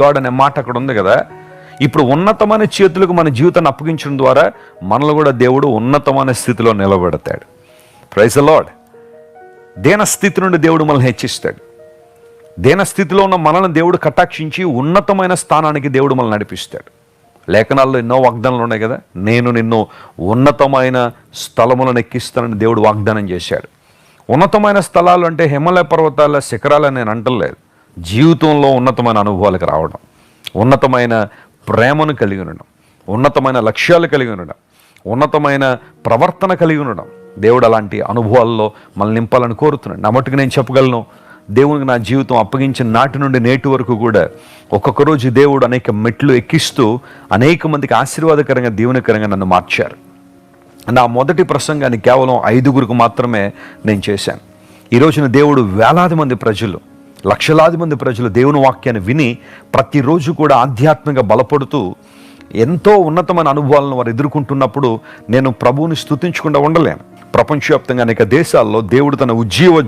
God అనే మాట అక్కడ ఉంది కదా. ఇప్పుడు ఉన్నతమైన చేతులకు మన జీవితాన్ని అప్పగించడం ద్వారా మనల్ని కూడా దేవుడు ఉన్నతమైన స్థితిలో నిలబెడతాడు. ప్రైజ్ లాడ్ దేన స్థితి నుండి దేవుడు మనల్ని హెచ్చిస్తాడు. దేన స్థితిలో ఉన్న మనల్ని దేవుడు కటాక్షించి ఉన్నతమైన స్థానానికి దేవుడు మనల్ని నడిపిస్తాడు. లేఖనాల్లో ఎన్నో వాగ్దానాలు ఉన్నాయి కదా. నేను నిన్ను ఉన్నతమైన స్థలములను ఎక్కిస్తానని దేవుడు వాగ్దానం చేశాడు. ఉన్నతమైన స్థలాలు అంటే హిమాలయ పర్వతాల శిఖరాలు నేను అంటలేదు. జీవితంలో ఉన్నతమైన అనుభవాలకు రావడం ఉన్నతమైన ప్రేమను కలిగి ఉండడం ఉన్నతమైన లక్ష్యాలు కలిగి ఉండడం ఉన్నతమైన ప్రవర్తన కలిగి ఉండడం. దేవుడు అలాంటి అనుభవాల్లో మనల్ని నింపాలని కోరుతున్నాడు. నా నేను చెప్పగలను దేవునికి నా జీవితం అప్పగించిన నాటి నుండి నేటి వరకు కూడా ఒక్కొక్క రోజు దేవుడు అనేక మెట్లు ఎక్కిస్తూ అనేక మందికి ఆశీర్వాదకరంగా దీవెనకరంగా నన్ను మార్చారు. నా మొదటి ప్రసంగాన్ని కేవలం ఐదుగురికి మాత్రమే నేను చేశాను. ఈ రోజున దేవుడు వేలాది మంది ప్రజలు లక్షలాది మంది ప్రజలు దేవుని వాక్యాన్ని విని ప్రతిరోజు కూడా ఆధ్యాత్మిక బలపడుతూ ఎంతో ఉన్నతమైన అనుభవాలను వారు ఎదుర్కొంటున్నప్పుడు నేను ప్రభువుని స్తుతించకుండా ఉండలేను. ప్రపంచవ్యాప్తంగా అనేక దేశాల్లో దేవుడు తన ఉజ్జీవ